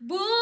Bu